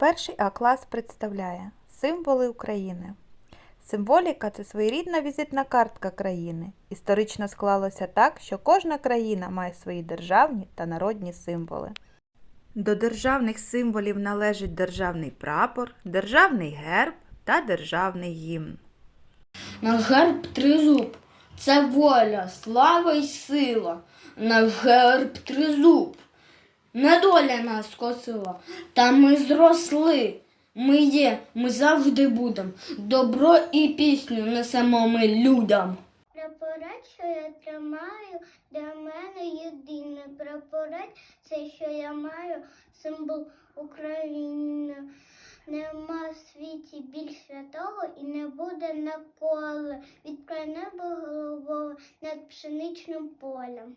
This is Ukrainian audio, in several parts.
Перший А-клас представляє символи України. Символіка це своєрідна візитна картка країни. Історично склалося так, що кожна країна має свої державні та народні символи. До державних символів належить державний прапор, державний герб та державний гімн. Наш герб тризуб це воля, слава й сила. Наш герб тризуб. Недоля нас косила, та ми зросли. Ми є, ми завжди будем. Добро і пісню несемо ми людям. Прапорець, що я тримаю, для мене єдиний прапорець, це що я маю символ України. Нема в світі більш святого і не буде ніколи. Відкрай небо головою над пшеничним полем.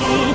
нашу